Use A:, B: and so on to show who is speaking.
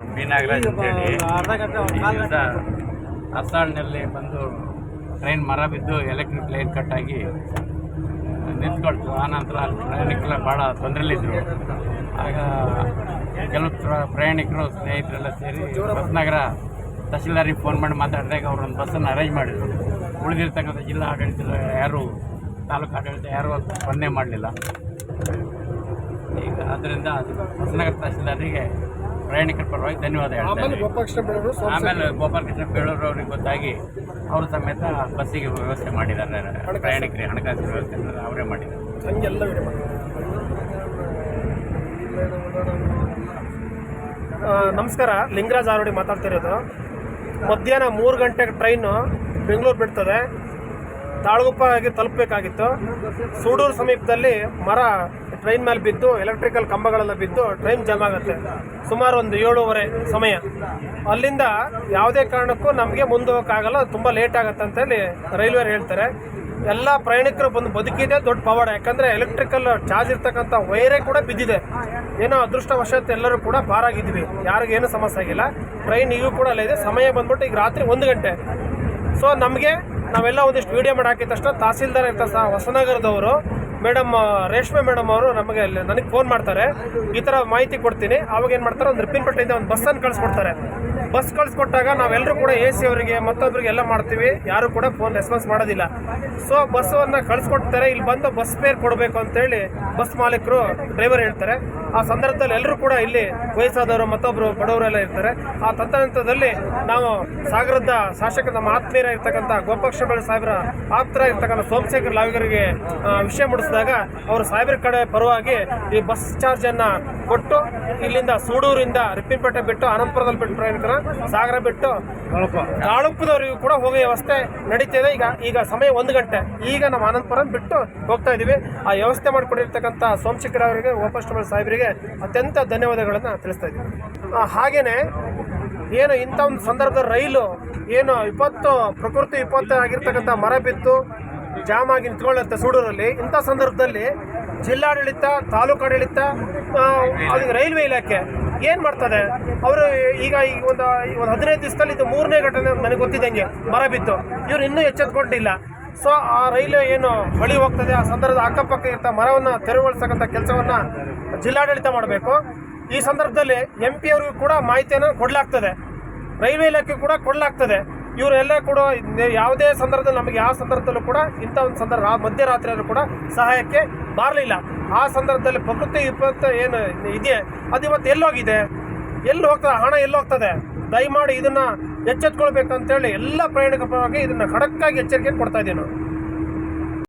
A: B Nagaraj ಅಂತೇಳಿ ಅಸ್ಸಾಳ್ನಲ್ಲಿ ಬಂದು train ಮರ ಬಿದ್ದು ಎಲೆಕ್ಟ್ರಿಕ್ ಲೈನ್ ಕಟ್ಟಾಗಿ ನಿಂತ್ಕೊಳ್ತು ಆನಂತರ ಅಲ್ಲಿ ಪ್ರಯಾಣಿಕರ ಭಾಳ ತೊಂದರೆಯಲ್ಲಿದ್ದರು ಆಗ ಕೆಲವು ಪ್ರಯಾಣಿಕರು ಸ್ನೇಹಿತರೆಲ್ಲ ಸೇರಿ ಹೊಸನಗರ ತಹಶೀಲ್ದಾರಿಗೆ ಫೋನ್ ಮಾಡಿ ಮಾತಾಡಿದಾಗ ಅವರೊಂದು ಒಂದು ಬಸ್ಸನ್ನು ಅರೇಂಜ್ ಮಾಡಿದರು. ಉಳಿದಿರ್ತಕ್ಕಂಥ ಜಿಲ್ಲಾ ಆಡಳಿತ ಯಾರು ತಾಲೂಕು ಆಡಳಿತ ಯಾರು ಅದು ಸ್ಪಂದನೆ ಮಾಡಲಿಲ್ಲ. ಈಗ ಅದರಿಂದ ಅದು ಹೊಸನಗರ ತಹಸೀಲ್ದಾರಿಗೆ ಪ್ರಯಾಣಿಕರ ಪರವಾಗಿ ಧನ್ಯವಾದ ಹೇಳ್ತಾರೆ ಆಮೇಲೆ ಗೋಪಾಲಕೃಷ್ಣ ಬೇಳೂರು ಅವ್ರಿಗೆ ಗೊತ್ತಾಗಿ ಅವರು ಸಮೇತ ಬಸ್ಸಿಗೆ ವ್ಯವಸ್ಥೆ ಮಾಡಿದ್ದಾರೆ. ಪ್ರಯಾಣಿಕರಿಗೆ ಹಣಕಾಸಿನ ವ್ಯವಸ್ಥೆ ಅವರೇ ಮಾಡಿದ್ದಾರೆ.
B: ನಮಸ್ಕಾರ. ಲಿಂಗರಾಜ್ ಆರೋಡಿ ಮಾತಾಡ್ತಿರೋದು ಮಧ್ಯಾಹ್ನ ಮೂರು ಗಂಟೆಗೆ ಟ್ರೈನು ಬೆಂಗಳೂರು ಬಿಡ್ತದೆ. ತಾಳಗುಪ್ಪಗೆ ತಲುಪಬೇಕಾಗಿತ್ತು. ಸೂಡೂರು ಸಮೀಪದಲ್ಲಿ ಮರ ಟ್ರೈನ್ ಮೇಲೆ ಬಿದ್ದು ಎಲೆಕ್ಟ್ರಿಕಲ್ ಕಂಬಗಳೆಲ್ಲ ಬಿದ್ದು ಟ್ರೈನ್ ಜಾಮ್ ಆಗುತ್ತೆ. ಸುಮಾರು ಒಂದು ಏಳುವರೆ ಸಮಯ. ಅಲ್ಲಿಂದ ಯಾವುದೇ ಕಾರಣಕ್ಕೂ ನಮಗೆ ಮುಂದೆ ಹೋಗೋಕ್ಕಾಗಲ್ಲ ತುಂಬ ಲೇಟ್ ಆಗುತ್ತೆ ಅಂತೇಳಿ ರೈಲ್ವೆ ಹೇಳ್ತಾರೆ. ಎಲ್ಲ ಪ್ರಯಾಣಿಕರು ಬಂದು ಬದುಕಿದೆ, ದೊಡ್ಡ ಪವಾಡ. ಯಾಕಂದರೆ ಎಲೆಕ್ಟ್ರಿಕಲ್ ಚಾರ್ಜ್ ಇರ್ತಕ್ಕಂಥ ವೈರೇ ಕೂಡ ಬಿದ್ದಿದೆ. ಏನೋ ಅದೃಷ್ಟವಶಾತ್ ಎಲ್ಲರೂ ಕೂಡ ಪಾರಾಗಿದ್ವಿ. ಯಾರಿಗೇನು ಸಮಸ್ಯೆ ಆಗಿಲ್ಲ. ಟ್ರೈನ್ ಈಗೂ ಕೂಡ ಅಲ್ಲಿದೆ ಇದೆ. ಸಮಯ ಬಂದ್ಬಿಟ್ಟು ಈಗ ರಾತ್ರಿ ಒಂದು ಗಂಟೆ. ಸೊ ನಮಗೆ ನಾವೆಲ್ಲ ಒಂದಿಷ್ಟು ವೀಡಿಯೋ ಮಾಡಿ ಹಾಕಿದ ತಕ್ಷಣ ತಹಸೀಲ್ದಾರ್ ಇರ್ತಾರೆ ಹೊಸನಗರದವರು. ಮೇಡಮ್ ರೇಷ್ಮೆ ಮೇಡಮ್ ಅವರು ನಮಗೆ ನನಗೆ ಫೋನ್ ಮಾಡ್ತಾರೆ. ಈ ಥರ ಮಾಹಿತಿ ಕೊಡ್ತೀನಿ. ಅವಾಗ ಏನು ಮಾಡ್ತಾರೆ, ಒಂದು ರಿಪಿನ್ ಪಟ್ಟಿಯಿಂದ ಒಂದು ಬಸ್ಸನ್ನು ಕಳಿಸ್ಕೊಡ್ತಾರೆ. ಬಸ್ ಕಳಿಸ್ಕೊಟ್ಟಾಗ ನಾವೆಲ್ಲರೂ ಕೂಡ ಎ ಸಿ ಅವರಿಗೆ ಮತ್ತೊಬ್ಬರಿಗೆ ಎಲ್ಲ ಮಾಡ್ತೀವಿ. ಯಾರು ಕೂಡ ಫೋನ್ ರೆಸ್ಪಾನ್ಸ್ ಮಾಡೋದಿಲ್ಲ. ಸೊ ಬಸ್ಸನ್ನು ಕಳಿಸ್ಕೊಡ್ತಾರೆ. ಇಲ್ಲಿ ಬಂದು ಬಸ್ ಫೇರ್ ಕೊಡಬೇಕು ಅಂತೇಳಿ ಬಸ್ ಮಾಲೀಕರು ಡ್ರೈವರ್ ಹೇಳ್ತಾರೆ. ಆ ಸಂದರ್ಭದಲ್ಲಿ ಎಲ್ಲರೂ ಕೂಡ ಇಲ್ಲಿ ವಯಸ್ಸಾದವರು ಮತ್ತೊಬ್ಬರು ಬಡವರೆಲ್ಲ ಇರ್ತಾರೆ. ಆ ತಂತ್ರದಲ್ಲಿ ನಾವು ಸಾಗರದ ಶಾಸಕ ನಮ್ಮ ಆತ್ಮೀಯರ ಇರ್ತಕ್ಕಂಥ ಗೋಪಾಕ್ಷ ಸಾಹೇಬರ ಇರ್ತಕ್ಕಂಥ ಸೋಮಶೇಖರ್ ಲಾವಿಗರಿಗೆ ವಿಷಯ ವಿಷಯ ಮುಡಿಸಿದಾಗ ಅವರು ಸಾಹೇಬರ ಕಡೆ ಪರವಾಗಿ ಈ ಬಸ್ ಚಾರ್ಜ್ ಅನ್ನ ಕೊಟ್ಟು ಇಲ್ಲಿಂದ ಸೂಡೂರಿಂದ ರಿಪ್ಪಿನಪೇಟೆ ಬಿಟ್ಟು ಅನಂತಪುರದಲ್ಲಿ ಬಿಟ್ಟು ಪ್ರಯಾಣಿಕರ ಸಾಗರ ಬಿಟ್ಟು ತಾಳುಪದವರಿಗೂ ಕೂಡ ಹೋಗೋ ವ್ಯವಸ್ಥೆ ನಡೀತಿದೆ ಈಗ ಈಗ ಸಮಯ ಒಂದು ಗಂಟೆ. ಈಗ ನಮ್ಮ ಅನಂತಪುರ ಬಿಟ್ಟು ಹೋಗ್ತಾ ಇದೀವಿ ಆ ವ್ಯವಸ್ಥೆ ಮಾಡಿಕೊಂಡಿರ್ತಕ್ಕಂಥ ಸೋಮಶೇಖರ್ ಅವರಿಗೆ ಗೋಪಾಷ್ಟಮಲ್ ಸಾಹೇಬರಿಗೆ ಅತ್ಯಂತ ಧನ್ಯವಾದಗಳನ್ನು ತಿಳಿಸ್ತಾ ಇದ್ದೀವಿ. ಹಾಗೇನೆ ಏನು ಇಂಥ ಒಂದು ಸಂದರ್ಭದ ರೈಲು ಏನು ವಿಪತ್ತು ಪ್ರಕೃತಿ ವಿಪತ್ತು ಆಗಿರ್ತಕ್ಕಂಥ ಮರ ಬಿತ್ತು ಜಾಮ್ ಆಗಿ ನಿಂತ್ಕೊಳ್ಳುತ್ತೆ ಸೂಡೂರಲ್ಲಿ ಇಂಥ ಸಂದರ್ಭದಲ್ಲಿ ಜಿಲ್ಲಾಡಳಿತ ತಾಲೂಕು ಆಡಳಿತ ಆ, ಅದು ರೈಲ್ವೆ ಇಲಾಖೆ ಏನು ಮಾಡ್ತದೆ? ಅವರು ಈಗ ಈಗ ಒಂದು ಒಂದು ಹದಿನೈದು ದಿವಸದಲ್ಲಿ ಇದು ಮೂರನೇ ಘಟನೆ ನನಗೆ ಗೊತ್ತಿದ್ದಂಗೆ ಮರ ಬಿತ್ತು. ಇವ್ರು ಇನ್ನೂ ಎಚ್ಚೆತ್ಕೊಂಡಿಲ್ಲ ಸೊ ಆ ರೈಲು ಏನು ಬಳಿ ಹೋಗ್ತದೆ ಆ ಸಂದರ್ಭದ ಅಕ್ಕಪಕ್ಕ ಇರ್ತ ಮರವನ್ನು ತೆರವುಗೊಳಿಸ್ತಕ್ಕಂಥ ಕೆಲಸವನ್ನು ಜಿಲ್ಲಾಡಳಿತ ಮಾಡಬೇಕು. ಈ ಸಂದರ್ಭದಲ್ಲಿ ಎಂ ಪಿ ಅವ್ರಿಗೂ ಕೂಡ ಮಾಹಿತಿಯನ್ನು ಕೊಡಲಾಗ್ತದೆ. ರೈಲ್ವೆ ಇಲಾಖೆ ಕೂಡ ಕೊಡಲಾಗ್ತದೆ. ಇವರೆಲ್ಲ ಕೂಡ ಯಾವುದೇ ಸಂದರ್ಭದಲ್ಲಿ ನಮಗೆ ಯಾವ ಸಂದರ್ಭದಲ್ಲೂ ಕೂಡ ಇಂಥ ಒಂದು ಸಂದರ್ಭ, ಆ ಮಧ್ಯರಾತ್ರಿ ಆದರೂ ಕೂಡ ಸಹಾಯಕ್ಕೆ ಬರಲಿಲ್ಲ. ಆ ಸಂದರ್ಭದಲ್ಲಿ ಪ್ರಕೃತಿ ವಿಪತ್ತ ಏನು ಇದೆ ಅದು ಇವತ್ತು ಎಲ್ಲೋಗಿದೆ. ಎಲ್ಲಿ ಹೋಗ್ತದೆ? ಹಣ ಎಲ್ಲೋಗ್ತದೆ ದಯಮಾಡಿ ಇದನ್ನ ಎಚ್ಚೆತ್ಕೊಳ್ಬೇಕಂತೇಳಿ ಎಲ್ಲ ಪ್ರಯಾಣಿಕ ಪರವಾಗಿ ಇದನ್ನ ಖಡಕ್ಕಾಗಿ ಎಚ್ಚರಿಕೆಯನ್ನು ಕೊಡ್ತಾ ಇದ್ದೀವಿ ನಾವು